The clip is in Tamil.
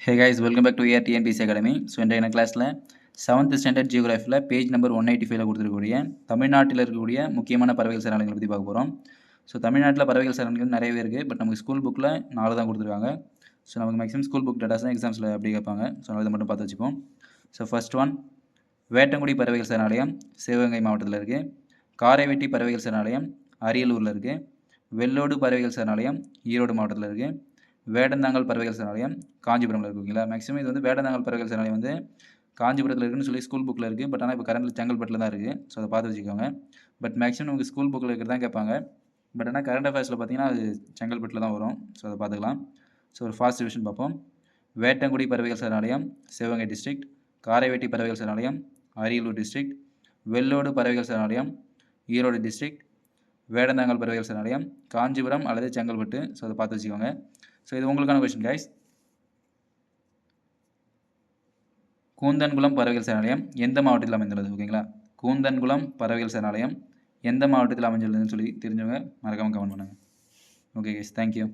Hey guys welcome back to your TNPSC academy so இன்றைய கிளாஸில் செவன்த் ஸ்டாண்டர்ட் ஜியோகிராஃபியில் பேஜ் நம்பர் ஒன் எயிட்டி ஃபைவ்ல கொடுத்துருக்கக்கூடிய தமிழ்நாட்டில் இருக்கக்கூடிய முக்கியமான பறவைகள் சரணங்களை பற்றி பார்க்க போகிறோம் ஸோ தமிழ்நாட்டில் பறவைகள் சரணங்கள் நிறையவே இருக்குது பட் நமக்கு ஸ்கூல் புக்கில் நாலு தான் கொடுத்துருக்காங்க. ஸோ நமக்கு மேக்ஸிமம் ஸ்கூல் புக் டேட்டாஸ் தான் எக்ஸாம்ஸில் அப்படி கேட்பாங்க. ஸோ அதை மட்டும் பார்த்து வச்சுப்போம். ஸோ ஃபர்ஸ்ட் ஒன் வேட்டங்குடி பறவைகள் சரணாலயம் சிவகங்கை மாவட்டத்தில் இருக்குது காரைவெட்டி பறவைகள் சரணாலயம் அரியலூரில் இருக்குது வெள்ளோடு பறவைகள் சரணாலயம் ஈரோடு மாவட்டத்தில் இருக்குது வேடந்தாங்கல் பறவைகள் சரணாலயம் காஞ்சிபுரமில் இருக்குங்களா மேக்ஸிமம் இது வந்து வேடந்தாங்கல் பறவைகள் சரணாலயம் வந்து காஞ்சிபுரத்தில் இருக்குன்னு சொல்லி ஸ்கூல் புக்கில் இருக்குது பட் ஆனால் இப்போ கரண்டில் செங்கல்பட்டில் தான் இருக்குது ஸோ அதை பார்த்து வச்சுக்கோங்க. பட் மேக்ஸிமம் நமக்கு ஸ்கூல் புக்கில் இருக்கிறது தான் கேட்பாங்க. பட் ஆனால் கரண்ட் அஃபேர்ஸில் பார்த்தீங்கன்னா அது செங்கல்பட்டில் தான் வரும். ஸோ அதை பார்த்துக்கலாம். ஸோ ஒரு ஃபாஸ்ட் டிவிஷன் பார்ப்போம். வேட்டங்குடி பறவைகள் சரணாலயம் சிவகங்கை டிஸ்ட்ரிக்ட் காரைவேட்டி பறவைகள் சரணாலயம் அரியலூர் டிஸ்ட்ரிக்ட் வெள்ளோடு பறவைகள் சரணாலயம் ஈரோடு டிஸ்ட்ரிக்ட் வேடந்தாங்கல் பறவைகள் சரணாலயம் காஞ்சிபுரம் அல்லது செங்கல்பட்டு. ஸோ அதை பார்த்து வச்சுக்கோங்க. ஸோ இது உங்களுக்கான கொஷின் கைஸ் கூந்தன்குளம் பறவைகள் சரணாலயம் எந்த மாவட்டத்தில் அமைந்துள்ளது? ஓகேங்களா கூந்தன்குளம் பறவைகள் சரணாலயம் எந்த மாவட்டத்தில் அமைஞ்சுள்ளதுன்னு சொல்லி தெரிஞ்சவங்க மறக்காமல் கமெண்ட் பண்ணுங்கள் ஓகே கைஸ் தேங்க்யூ